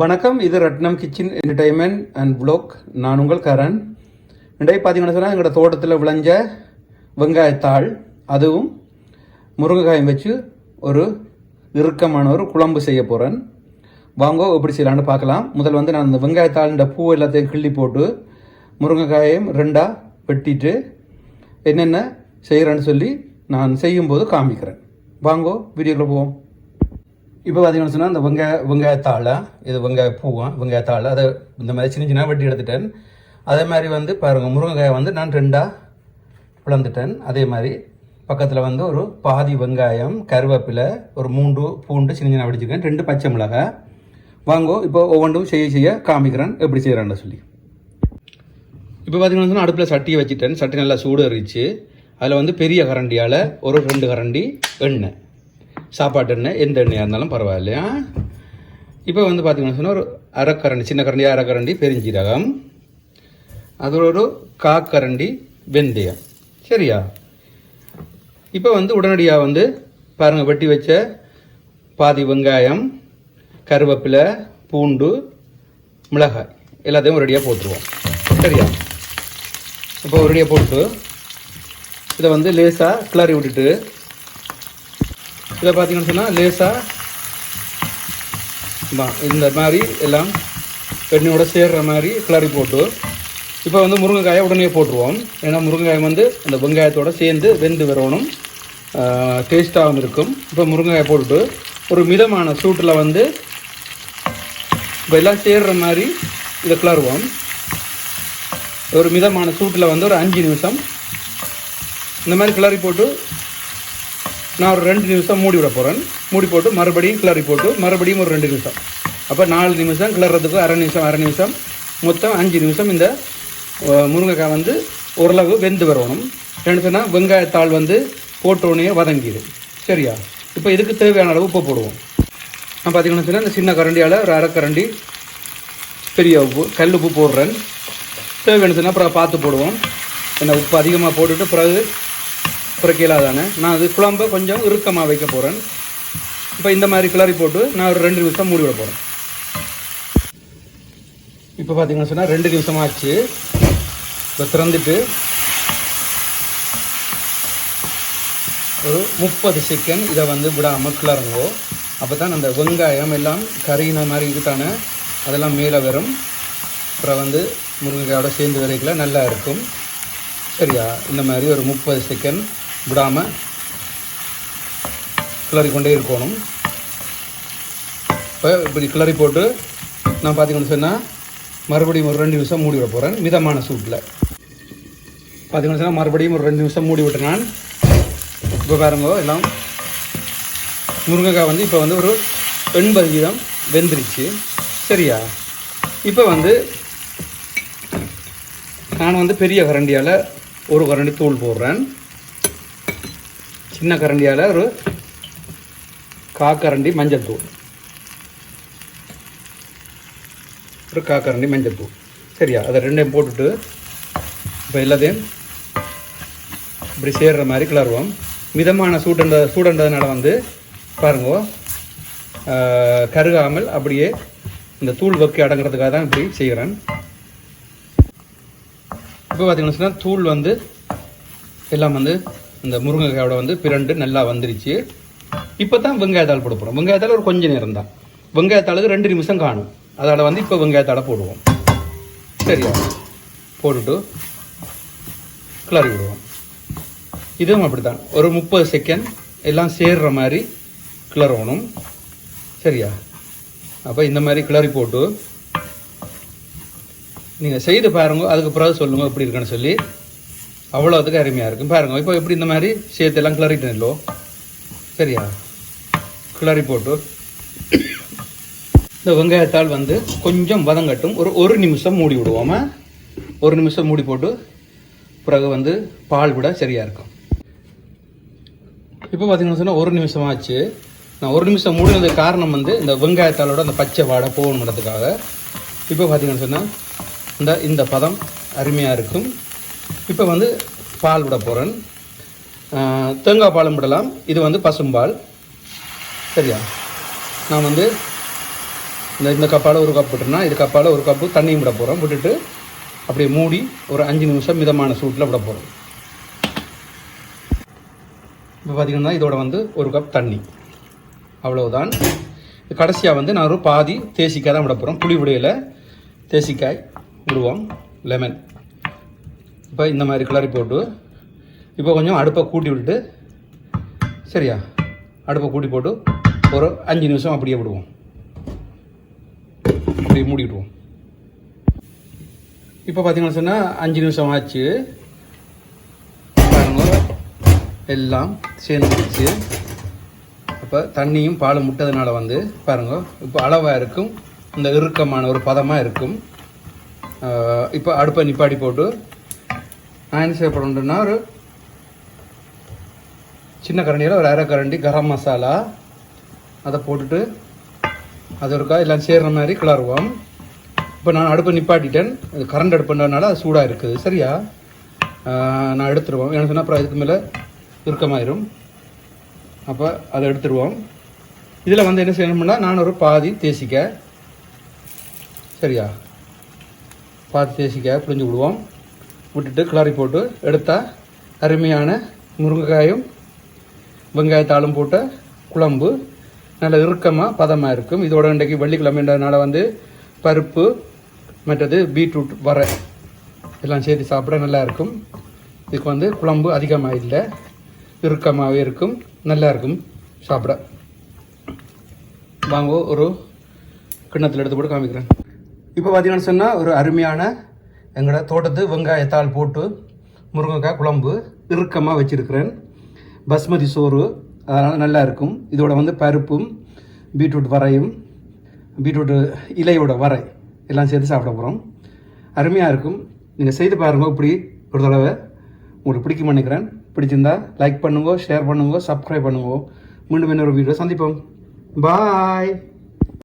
வணக்கம். இது Ratnam kitchen entertainment and blog நான் உங்கள் கரண். இன்றைக்கு பார்த்தீங்கன்னா சொன்னால் எங்களோட தோட்டத்தில் விளைஞ்ச வெங்காயத்தாள் அதுவும் முருங்கைக்காயும் வச்சு ஒரு இறுக்கமான ஒரு குழம்பு செய்ய போகிறேன் வாங்கோ எப்படி செய்யலான்னு பார்க்கலாம். முதல் வந்து நான் அந்த வெங்காயத்தாளின்ற பூ எல்லாத்தையும் கிள்ளி போட்டு முருங்கைக்காயையும் ரெண்டாக வெட்டிட்டு என்னென்ன செய்கிறேன்னு சொல்லி நான் செய்யும்போது காமிக்கிறேன். வாங்கோ வீடியோக்குள்ள போவோம். இப்போ பார்த்தீங்கன்னு சொன்னால் இந்த வெங்காய வெங்காயத்தாழை இது வெங்காய பூவும் வெங்காயத்தாழை அதை இந்த மாதிரி சின்ன சின்ன வெட்டி எடுத்துட்டேன். அதே மாதிரி வந்து பாருங்கள் முருங்கைக்காயை வந்து நான் ரெண்டாக பிளந்துட்டேன். அதே மாதிரி பக்கத்தில் வந்து ஒரு பாதி வெங்காயம் கருவேப்பிலை ஒரு மூன்று பூண்டு சின்ன சின்ன வடிச்சிருக்கேன். ரெண்டு பச்சை மிளகாய். வாங்கோ இப்போ ஒவ்வொன்றும் செய்ய செய்ய காமிக்கிறேன் எப்படி செய்கிறேன்னு சொல்லி. இப்போ பார்த்தீங்கன்னா சொன்னால் அடுப்பில் சட்டியை வச்சுட்டேன். சட்டி நல்லா சூடு எறிச்சு அதில் வந்து பெரிய கரண்டியால் ஒரு ரெண்டு கரண்டி எண்ணெய். சாப்பாட்டு எண்ணெய் எந்த எண்ணெயாக இருந்தாலும் பரவாயில்லையா? இப்போ வந்து பார்த்தீங்கன்னா சொன்னால் ஒரு அரைக்கரண்டி சின்ன கரண்டி அரைக்கரண்டி பெருஞ்சீரகம். அதோட ஒரு காக்கரண்டி வெந்தயம். சரியா? இப்போ வந்து உடனடியாக வந்து பாருங்கள் வெட்டி வச்ச பாதி வெங்காயம் கருவேப்பிலை பூண்டு மிளகாய் எல்லாத்தையும் ஒரடியாக போட்டுருவோம். சரியா? இப்போ ஒரடியாக போட்டு இதை வந்து லேசாக கிளறி விட்டுட்டு இதை பார்த்தீங்கன்னு சொன்னால் லேசாக இந்த மாதிரி எல்லாம் எண்ணெயோட சேர்கிற மாதிரி கிளறி போட்டு இப்போ வந்து முருங்கைக்காயை உடனே போட்டுருவோம். ஏன்னா முருங்கைக்காய் வந்து அந்த வெங்காயத்தோடு சேர்ந்து வெந்து வரணும். டேஸ்ட்டாகவும் இருக்கும். இப்போ முருங்கைக்காய் போட்டுட்டு ஒரு மிதமான சூட்டில் வந்து இப்போ எல்லாம் சேர்ற மாதிரி இதை கிளறுவோம். ஒரு மிதமான சூட்டில் வந்து ஒரு அஞ்சு நிமிஷம். இந்த மாதிரி கிளறி போட்டு நான் ஒரு ரெண்டு நிமிஷம் மூடி விட போகிறேன் மூடி போட்டு மறுபடியும் கிளறி போட்டு மறுபடியும் ஒரு ரெண்டு நிமிஷம். அப்போ நாலு நிமிஷம் கிளறதுக்கு அரை நிமிஷம் அரை நிமிஷம். மொத்தம் அஞ்சு நிமிஷம் இந்த முருங்கைக்காய் வந்து ஓரளவு வெந்து வரணும். ஏன்னு சொன்னால் வெங்காயத்தாள் வந்து போட்டோடனே வதங்கிடும் சரியா? இப்போ இதுக்கு தேவையான அளவு உப்பு போடுவோம். நான் பார்த்தீங்கன்னு சொன்னால் இந்த சின்ன கரண்டியால் ஒரு அரை கரண்டி பெரிய உப்பு கல் உப்பு போடுறேன். தேவையான சொன்னால் அப்புறம் பார்த்து போடுவோம். ஏன்னா உப்பு அதிகமாக போட்டுட்டு பிறகு பிறக்கலா தானே நான் அது குழம்ப கொஞ்சம் இறுக்கமாக வைக்க போகிறேன் இப்போ இந்த மாதிரி கிளறி போட்டு நான் ஒரு ரெண்டு நிமிஷம் மூடி விட போகிறேன் இப்போ பார்த்தீங்கன்னா சொன்னால் ரெண்டு நிமிஷம் ஆச்சு. இப்போ திறந்துட்டு ஒரு முப்பது செகண்ட் இதை வந்து விடாமல் கிளறுங்கோ அப்போ தான் அந்த வெங்காயம் எல்லாம் கறியின மாதிரி இதுக்கான அதெல்லாம் மேலே வரும். அப்புறம் வந்து முருங்கைக்காயோட சேர்ந்து வரைக்கல நல்லா இருக்கும். சரியா? இந்த மாதிரி ஒரு முப்பது செகண்ட் விடாமல் கிளறி கொண்டே இருக்கணும். இப்போ இப்படி கிளறி போட்டு நான் பார்த்தீங்கன்னு சொன்னால் மறுபடியும் ஒரு ரெண்டு நிமிஷம் மூடி விட போகிறேன் மிதமான சூட்டில். பார்த்தீங்கன்னு சொன்னால் மறுபடியும் ஒரு ரெண்டு நிமிஷம் மூடி விட்டு நான். இப்போ பாருங்க எல்லாம் முருங்கைக்காய் வந்து இப்போ வந்து ஒரு எண்பது வீதம் வெந்துருச்சு. சரியா? இப்போ வந்து நான் வந்து பெரிய கரண்டியால் ஒரு கரண்டி தூள் போடுறேன். சின்ன கரண்டியால் ஒரு காக்கரண்டி மஞ்சள் தூள் ஒரு காக்கரண்டி மஞ்சள் தூள் சரியா? அதை ரெண்டையும் போட்டுட்டு இப்போ எல்லாத்தையும் இப்படி சேர்கிற மாதிரி கிளறுவோம். மிதமான சூடண்ட சூடண்டதுனால வந்து பாருங்க கருகாமல் அப்படியே இந்த தூள் வக்கு அடங்குறதுக்காக தான் இப்படி செய்கிறேன். இப்போ பார்த்தீங்கன்னா சொன்னா தூள் வந்து எல்லாம் வந்து இந்த முருங்கைக்காயோட வந்து பிரண்டு நல்லா வந்துருச்சு. இப்போ தான் வெங்காயத்தாள் போட போகிறோம் வெங்காயத்தாள் ஒரு கொஞ்சம் நேரம் தான். வெங்காயத்தாளுக்கு ரெண்டு நிமிஷம் காணும். அதோட வந்து இப்போ வெங்காயத்தாளை போடுவோம். சரியா? போட்டுட்டு கிளறி விடுவோம். இதுவும் அப்படித்தான். ஒரு முப்பது செகண்ட் எல்லாம் சேர்ற மாதிரி கிளறணும். சரியா? அப்போ இந்த மாதிரி கிளறி போட்டு நீங்கள் செய்து பாருங்க. அதுக்கு பிறகு சொல்லுங்கள் எப்படி இருக்குன்னு சொல்லி. அவ்வளோத்துக்கு அருமையாக இருக்கும். பாருங்க இப்போ எப்படி இந்த மாதிரி சேர்த்தெல்லாம் எல்லாம் இல்லோ சரியா? கிளறி போட்டு. இந்த வெங்காயத்தால் வந்து கொஞ்சம் வதங்கட்டும் ஒரு ஒரு நிமிஷம் மூடி விடுவோமா. ஒரு நிமிஷம் மூடி போட்டு பிறகு வந்து பால் விட சரியாக இருக்கும். இப்போ பார்த்தீங்கன்னா சொன்னால் ஒரு நிமிஷம் ஆச்சு. நான் ஒரு நிமிஷம் மூடினதுக்கு காரணம் வந்து இந்த வெங்காயத்தாளோட அந்த பச்சை வாடை போகணுன்றதுக்காக இப்போ பார்த்தீங்கன்னு சொன்னால் இந்த இந்த பதம் அருமையாக இருக்கும். இப்போ வந்து பால் விட போகிறேன் தேங்காய் பாலும் விடலாம். இது வந்து பசும்பால். சரியா? நான் வந்து இந்த இந்த கப்பால் ஒரு கப் விட்டுனா இது கப்பால் ஒரு கப்பு தண்ணியும் விட போகிறோம் விட்டுட்டு அப்படியே மூடி ஒரு அஞ்சு நிமிஷம் மிதமான சூட்டில் விட போகிறோம் இப்போ பார்த்தீங்கன்னா இதோட வந்து ஒரு கப் தண்ணி. அவ்வளவுதான். கடைசியாக வந்து நான் ஒரு பாதி தேசிக்காய் தான் விட போகிறோம் புளி விடையில் தேசிக்காய் விடுவோம் லெமன். இப்போ இந்த மாதிரி கிளறி போட்டு இப்போ கொஞ்சம் அடுப்பை கூட்டி விட்டுட்டு சரியா? அடுப்பை கூட்டி போட்டு ஒரு அஞ்சு நிமிஷம் அப்படியே விடுவோம். அப்படியே மூடிவிடுவோம் இப்போ பார்த்தீங்கன்னு சொன்னால் அஞ்சு நிமிஷம் ஆச்சு. பாருங்க எல்லாம் சேர்ந்துருச்சு. அப்போ தண்ணியும் பாலும் முட்டதுனால வந்து பாருங்க இப்போ அளவாக இருக்கும். இந்த இறுக்கமான ஒரு பதமாக இருக்கும். இப்போ அடுப்பை நிப்பாடி போட்டு நான் என்ன ஒரு சின்ன கரண்டியில் ஒரு அரை கரண்டி கரம் மசாலா. அதை போட்டுட்டு அது ஒருக்கா எல்லாம் சேர்ற மாதிரி கிளறுவோம். இப்போ நான் அடுப்பை நிப்பாட்டிட்டேன். இது கரண்ட் அடுப்புன்றதுனால அது சூடாக இருக்குது. சரியா? நான் எடுத்துருவோம். ஏன்னு சொன்னால் அப்புறம் இதுக்கு மேலே இறுக்கமாயிரும். அப்போ அதை எடுத்துருவோம். இதில் வந்து என்ன செய்யணும்னா நான் ஒரு பாதி தேசிக்க சரியா? பாதி தேசிக்க புரிஞ்சு விடுவோம். விட்டுட்டு கிளறி போட்டு எடுத்தால் அருமையான முருங்கைக்காயும் வெங்காயத்தாளும் போட்ட குழம்பு. நல்ல இறுக்கமாக பதமாக இருக்கும். இதோட இன்றைக்கு வெள்ளிக்கிழமைன்றதுனால வந்து பருப்பு மற்றது பீட்ரூட் வர எல்லாம் சேர்த்து சாப்பிட நல்லா இருக்கும். இதுக்கு வந்து குழம்பு அதிகமாக இல்லை இறுக்கமாகவே இருக்கும். நல்லா இருக்கும். சாப்பிட. வாங்க ஒரு கிண்ணத்தில் எடுத்து போட்டு காமிக்கிறேன். இப்போ பார்த்தீங்கன்னு சொன்னால் ஒரு அருமையான எங்களோட தோட்டத்து வெங்காயத்தாள் போட்டு முருங்கைக்காய் குழம்பு இறுக்கமாக வச்சுருக்கிறேன். பஸ்மதி சோறு அதனால் நல்லா இருக்கும். இதோட வந்து பருப்பும் பீட்ரூட் வரையும் பீட்ரூட் இலையோட வரை எல்லாம் சேர்த்து சாப்பிட போகிறோம் அருமையாக இருக்கும். நீங்கள் செய்து பாருங்கள் இப்படி ஒரு தடவை. உங்களுக்கு பிடிக்கும் நினைக்கிறேன். பிடிச்சிருந்தா லைக் பண்ணுங்க ஷேர் பண்ணுங்க சப்ஸ்கிரைப் பண்ணுங்க. மீண்டும் இன்னொரு வீடியோ சந்திப்போம். பாய்